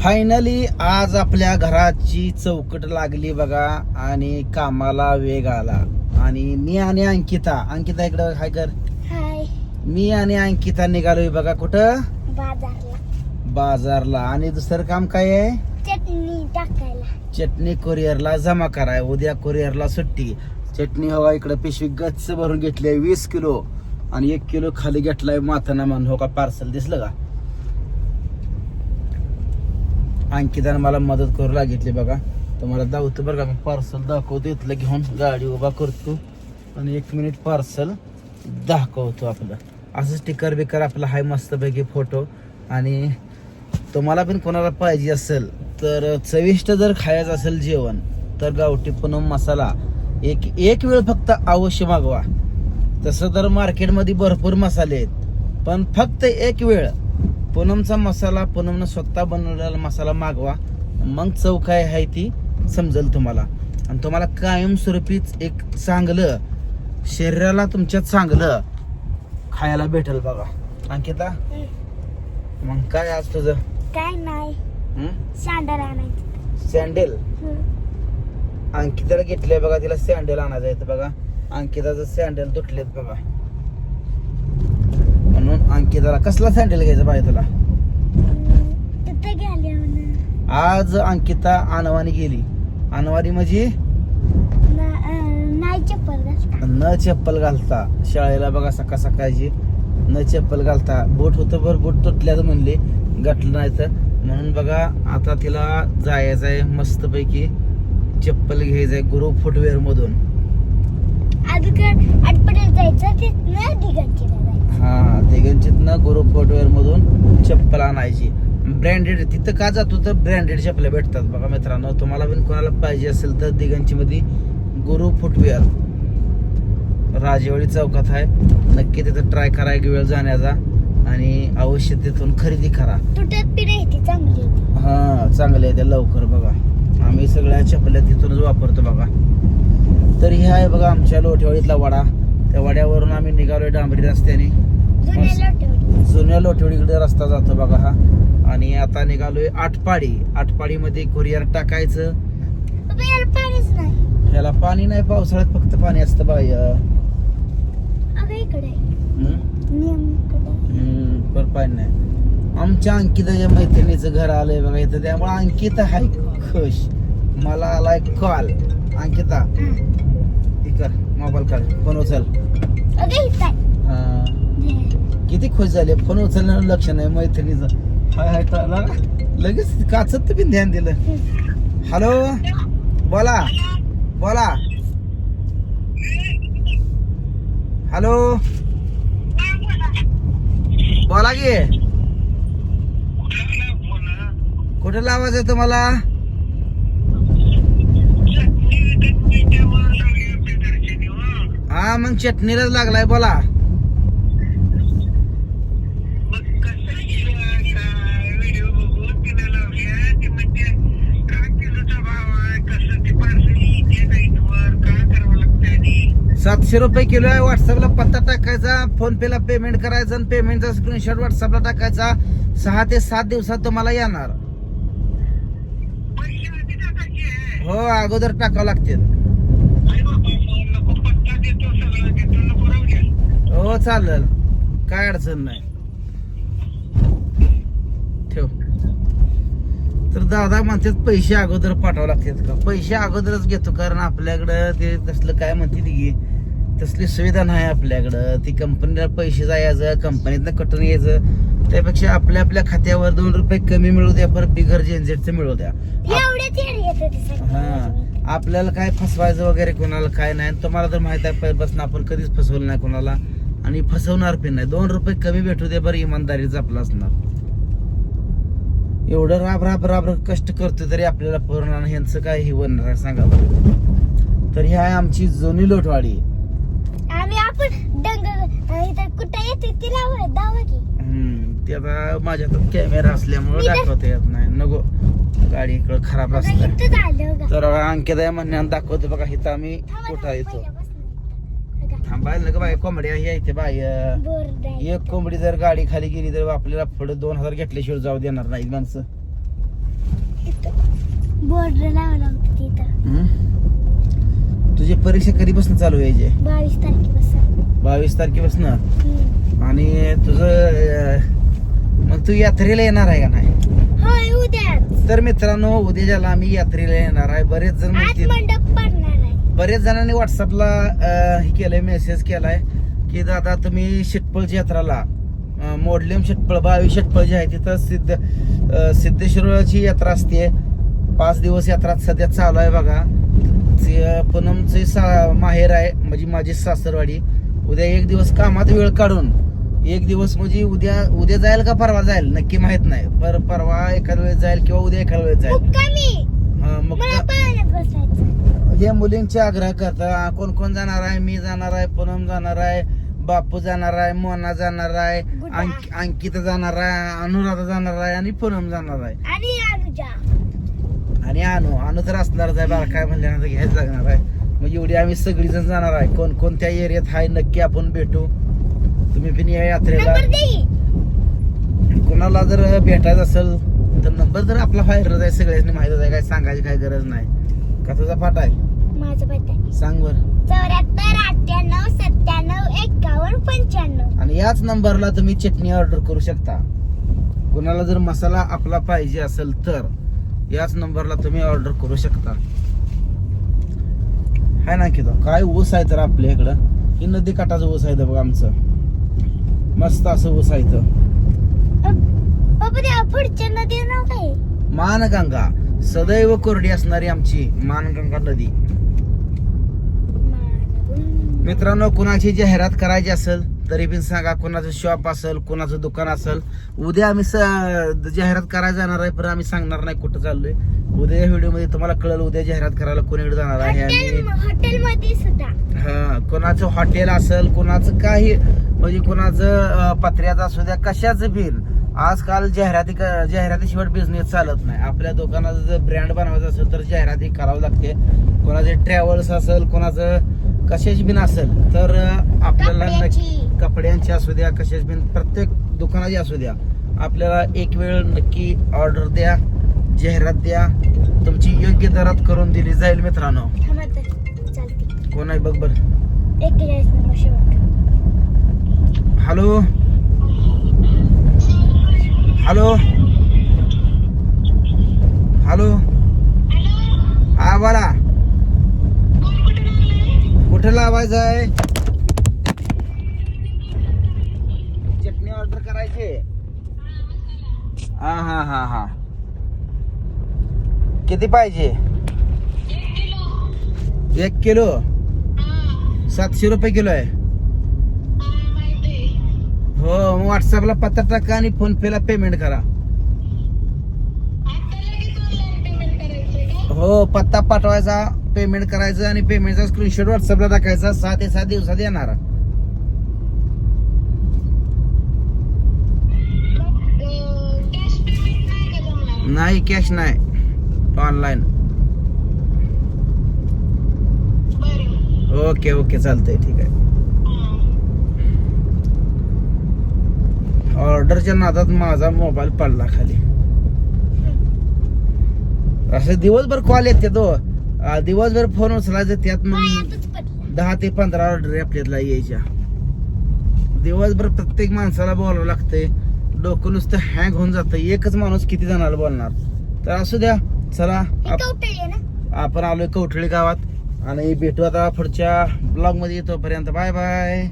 Finally आज आपल्या घराची चौकट लागली बघा आणि कामाला वेग आला. आणि मी आणि अंकिता अंकिता इकडं काय कर. हाय. मी आणि अंकिता निघालोय बघा कुठं? बाजारला. आणि दुसरं काम काय आहे? चटणी टाकायला. चटणी कुरिअरला जमा कराय उद्या कुरिअरला सुट्टी. चटणी हवा इकडे पिशवी गच्च भरून घेतली आहे वीस किलो. आणि एक किलो खाली घेतलाय माथाना म्हणून. हो का पार्सल दिसलं का? अंकितानं मला मदत करू लागितली बघा. तुम्हाला दावतो बरं का मी पार्सल दाखवतो इथलं घेऊन गाडी उभा करतो. आणि एक मिनिट पार्सल दाखवतो आपलं. असं स्टिकर बिकर आपला हाय मस्तपैकी फोटो आणि तुम्हाला पण कोणाला पाहिजे असेल तर चविष्ट जर खायचं असेल जेवण तर गावठी पुनम मसाला. एक एक वेळ फक्त अवश्य मागवा. तसं तर मार्केटमध्ये भरपूर मसाले आहेत. पण फक्त एक वेळ. पूनमचा मसाला पूनमनं स्वतः बनवलेला मसाला मागवा. मग चव काय आहे ती समजेल तुम्हाला. आणि तुम्हाला कायमस्वरूपीच एक चांगलं शरीराला तुमच्या चांगलं खायला भेटेल बघा. अंकिता? मग काय आज तुझं? काय नाही. हं? आणायचं. सँडेल हम्म. अंकिताला घेतलंय बघा तिला सँडेल आणायचं बघा. अंकिताचं सँडेल तुटलेत बघा. म्हणून अंकिताला कसला सँडेल घ्यायचा पाहिजे तुला? आज अंकिता आणवानी गेली. आणवानी म्हणजे? ना- चप्पल घालता. शाळेला बघा सकाळ सकाळची. न चप्पल घालता. बोट होतं भर बोट तुटल्याचं म्हणले. गाठलं नाही तर. म्हणून बघा आता तिला जायचं आहे मस्तपैकी चप्पल घ्यायचं आहे गुरु फुटवेअर मधून जायचं हा दिगंचितनं गुरु फुटवेअर मधून चप्पल आणायची. ब्रँडेड तिथं का जातो तर ब्रँडेड चप्पल भेटतात बघा मित्रांनो. तुम्हाला पण कोणाला पाहिजे असेल तर दिगंची मध्ये गुरु फुटवेअर राजेवाडी चौकात आहे. नक्की तिथं ट्राय करा एक वेळ जाण्याचा. आणि अवश्य तिथून खरेदी करा. हा चांगले आहे ते लवकर बघा. आम्ही सगळ्या चपल्या तिथूनच वापरतो बघा. तर हे आहे बघा आमच्या लोटेवाडीतला वाडा. त्या वाड्यावरून आम्ही निघालोय डांबरी रस्त्याने. जुन्या लोटवडी जुन्या लोटेवाडीकडे रस्ता जातो बघा हा. आणि आता निघालोय आटपाडी. आटपाडीमध्ये कुरिअर टाकायचं. ह्याला पाणी नाही पावसाळ्यात फक्त पाणी असतं आहे. हम्म, पण नाही. आमच्या अंकिताच्या मैत्रिणीचं घर आलंय बघा इथं. त्यामुळे अंकिता हाय खुश. मला आलाय कॉल. अंकिता. ती कर मोबाईल काढ. हा. जे. किती खुश झाले? फोन उचलण्यावर लक्ष नाही मैत्रिणीचं. हाय हाय तर लगेच काचत पण ध्यान दिलं. हॅलो बोला. बोला. हॅलो बोला की. कुठे लावायचं आहे तुम्हाला? हा मग चटणीलाच लागलाय बोला. सातशे रुपये किलो आहे. व्हॉट्सअपला पत्ता टाकायचा फोन पे ला पेमेंट करायचं आणि पेमेंटचा स्क्रीनशॉट व्हॉट्सअपला टाकायचा. सहा ते सात दिवसात तुम्हाला येणार. हो अगोदर टाकावं लागते हो चालेल. काय अडचण नाही. ठेव. तर दादा म्हणतात पैसे अगोदर पाठवावे लागतात का? पैसे अगोदरच घेतो कारण आपल्याकडं ते तसलं काय म्हणते ती तसली सुविधा नाही आपल्याकडं. ती कंपनीला पैसे जायचं कंपनीतनं कटून यायचं. त्यापेक्षा आपल्या आपल्या खात्यावर दोन रुपये कमी मिळू द्या परत बिगर झंझटचं मिळू द्या. हा. आपल्याला काय फसवायचं वगैरे कोणाला काय नाही. तुम्हाला तर माहीत आहे पहिल्यापासून आपण कधीच फसवलं नाही कोणाला. आणि फसवणार पण नाही. दोन रुपये कमी भेटू दे बरं इमानदारीच आपलं असणार. एवढं राब राब राब कष्ट करतो तरी आपल्याला पूर्ण ह्यांचं काय हे आहे सांगा बरं. तर ही आहे आमची जुनी लोटवाडी. इथं कुठं येते ती लावा दावा की. हम्म, ते आता माझ्या हातात कॅमेरा असल्यामुळे दाखवता येत नाही. नको. गाडी इकडं खराब बघा. तर अंकित आहे म्हणण्यानं दाखवतो बघा इथं आम्ही कुठं येतो. थांबायला नका बाई कोंबड्या ही आहे ते आहे. एक कोंबडी जर गाडी खाली गेली तर आपल्याला पुढे दोन हजार घेतल्याशिवाय जाऊ देणार नाहीत माणसं. बोर्ड लावला होता तिथं हम्म? तुझी परीक्षा कधीपासून चालू व्हायची बावीस तारखेपासून. बावीस तारखेपासून. आणि तुझं मग तू यात्रेला येणार आहे का नाही? तर मित्रांनो उद्या ज्याला आम्ही यात्रेला येणार आहे. बरेच जण बरेच जणांनी व्हॉट्सअपला हे केलंय मेसेज केलाय की दादा तुम्ही शिटपळची यात्राला मोडलेम शिटपळ बावीस शिटपळ जी आहे तिथं सिद्ध सिद्धेश्वराची यात्रा असते. पाच दिवस यात्रा सध्या चालू आहे बघा. पूनमचे सा माहेर आहे म्हणजे माझी सासरवाडी. उद्या एक दिवस कामात वेळ काढून एक दिवस म्हणजे उद्या उद्या जाईल का परवा जाईल नक्की माहीत नाही. पर परवा एखाद्या वेळेस जाईल किंवा उद्या एखाद्या वेळेस जाईल. हा, मग हे मुलींचे आग्रह करता कोण कोण जाणार आहे? मी जाणार आहे पूनम जाणार आहे बापू जाणार आहे मोना जाणार आहे अंकिता जाणार आहे अनुराधा जाणार आहे आणि पूनम जाणार आहे. आणि अनु अनु तर असणारच आहे बारा काय म्हणल्यानंतर घ्यायच लागणार आहे. मग एवढी आम्ही सगळी जण जाणार आहे. कोण कोणत्या एरियात आहे नक्की आपण भेटू. तुम्ही पण या यात्रेला. कोणाला जर भेटायचं असेल तर नंबर तर आपला फायरच आहे सगळ्यांनी माहितच आहे काय सांगायची काय गरज नाही. का तुझा पाठ आहे. सांग बर. चौऱ्याहत्तर अठ्ठ्याण्णव सत्त्याण्णव एक्कावन्न पंच्याण्णव. आणि याच नंबरला तुम्ही चटणी ऑर्डर करू शकता. कोणाला जर मसाला आपला पाहिजे असेल तर याच नंबरला तुम्ही ऑर्डर करू शकता. हाय ना की काय ऊस आहे तर आपल्या इकडं. ही नदी काठाचं ऊस आहे बघ आमचं. मस्त असं ऊस आहे काय? मानगंगा. सदैव कोरडी असणारी आमची मानगंगा नदी. मित्रांनो कुणाची जाहिरात करायची असेल? तरी पण सांगा कुणाचं शॉप असेल कुणाचं दुकान असेल. उद्या आम्ही स- जाहिरात करायला जाणार आहे पण आम्ही सांगणार नाही कुठं चाललोय. उद्या व्हिडिओमध्ये तुम्हाला कळलं उद्या जाहिरात करायला कोणीकडे जाणार आहे सुद्धा. हा कोणाचं हॉटेल असेल कोणाचं काही म्हणजे कोणाचं पत्र्याचं असू द्या कशाचं बिल आजकाल जाहिराती जाहिरातीशिवाय बिझनेस चालत नाही. आपल्या दुकानाचं जर ब्रँड बनवायचं असेल तर जाहिराती करावं लागते. कोणाचे ट्रॅव्हल्स असेल कोणाचं कशाची बिन असेल तर आपल्याला. नक्की कपड्यांची असू द्या कशाची बिन प्रत्येक दुकानाची असू द्या. आपल्याला एक वेळ नक्की ऑर्डर द्या जाहिरात द्या. तुमची योग्य दरात करून दिली जाईल मित्रांनो. कोण आहे? बघ बर. हॅलो? हॅलो? हॅलो? हा बोला. कुठे लावायचं आहे? हा हा हा हा. किती पाहिजे? एक किलो. सातशे रुपये किलो आहे. हो मग व्हॉट्सअपला पत्ता टाका आणि फोन पे ला पेमेंट करा. हो पत्ता पाठवायचा पेमेंट करायचं आणि पेमेंटचा स्क्रीनशॉट व्हॉट्सअपला टाकायचा. सहा ते सात दिवसात येणार. नाही कॅश नाही. ऑनलाईन ओके ओके चालतंय ठीक आहे. ऑर्डरच्या नादात माझा मोबाईल पडला खाली. असं दिवसभर कॉल येते तो. दिवसभर फोन उचलायचं त्यात मग दहा ते पंधरा ऑर्डर आपल्याला यायच्या. दिवसभर प्रत्येक माणसाला बोलावं लागतंय. डोकं नुसतं हँग होऊन जातं. एकच माणूस किती जणाला बोलणार? तर असू द्या चला आपण आलोय कवठळी गावात. आणि भेटू आता पुढच्या ब्लॉगमध्ये तोपर्यंत बाय बाय